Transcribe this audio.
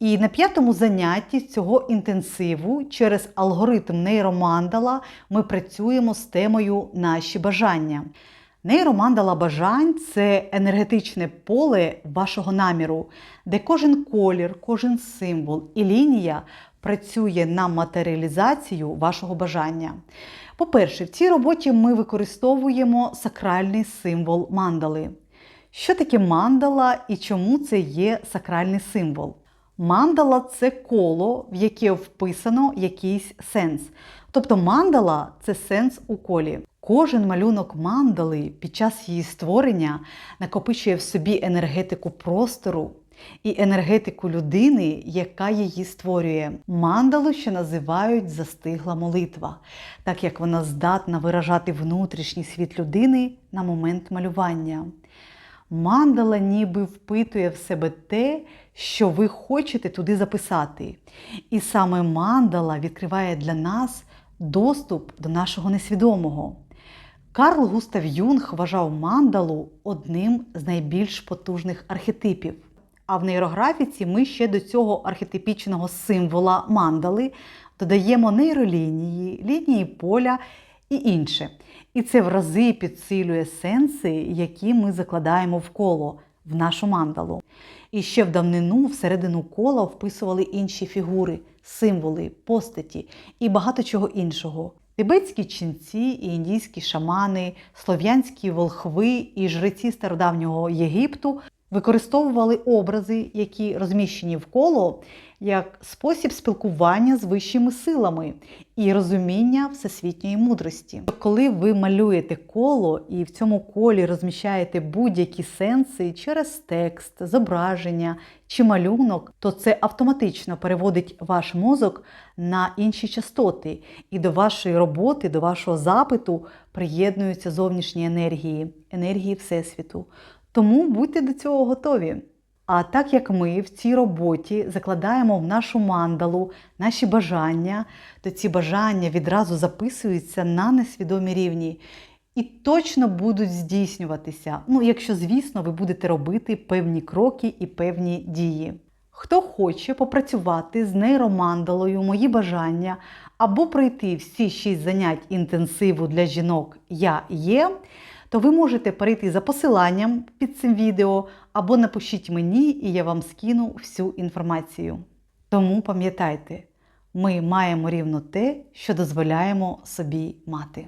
І на п'ятому занятті цього інтенсиву через алгоритм нейромандала ми працюємо з темою наші бажання. Нейромандала бажань це енергетичне поле вашого наміру, де кожен колір, кожен символ і лінія працює на матеріалізацію вашого бажання. По-перше, в цій роботі ми використовуємо сакральний символ мандали. Що таке мандала і чому це є сакральний символ? Мандала це коло, в яке вписано якийсь сенс. Тобто мандала це сенс у колі. Кожен малюнок мандали під час її створення накопичує в собі енергетику простору і енергетику людини, яка її створює. Мандалу ще називають застигла молитва, так як вона здатна виражати внутрішній світ людини на момент малювання. Мандала ніби впитує в себе те, що ви хочете туди записати. І саме мандала відкриває для нас доступ до нашого несвідомого. Карл Густав Юнг вважав мандалу одним з найбільш потужних архетипів. А в нейрографіці ми ще до цього архетипічного символа мандали додаємо нейролінії, лінії поля і інше. І це в рази підсилює сенси, які ми закладаємо в коло, в нашу мандалу. І ще в давнину всередину кола вписували інші фігури, символи, постаті і багато чого іншого. Тибетські ченці і індійські шамани, слов'янські волхви і жреці стародавнього Єгипту використовували образи, які розміщені в коло, як спосіб спілкування з вищими силами і розуміння всесвітньої мудрості. Коли ви малюєте коло і в цьому колі розміщаєте будь-які сенси через текст, зображення чи малюнок, то це автоматично переводить ваш мозок на інші частоти, і до вашої роботи, до вашого запиту приєднуються зовнішні енергії, енергії Всесвіту. Тому будьте до цього готові. А так як ми в цій роботі закладаємо в нашу мандалу наші бажання, то ці бажання відразу записуються на несвідомі рівні і точно будуть здійснюватися. Ну, якщо, звісно, ви будете робити певні кроки і певні дії. Хто хоче попрацювати з нейромандалою мої бажання або пройти всі шість занять інтенсиву для жінок Я є то ви можете перейти за посиланням під цим відео або напишіть мені, і я вам скину всю інформацію. Тому пам'ятайте, ми маємо рівно те, що дозволяємо собі мати.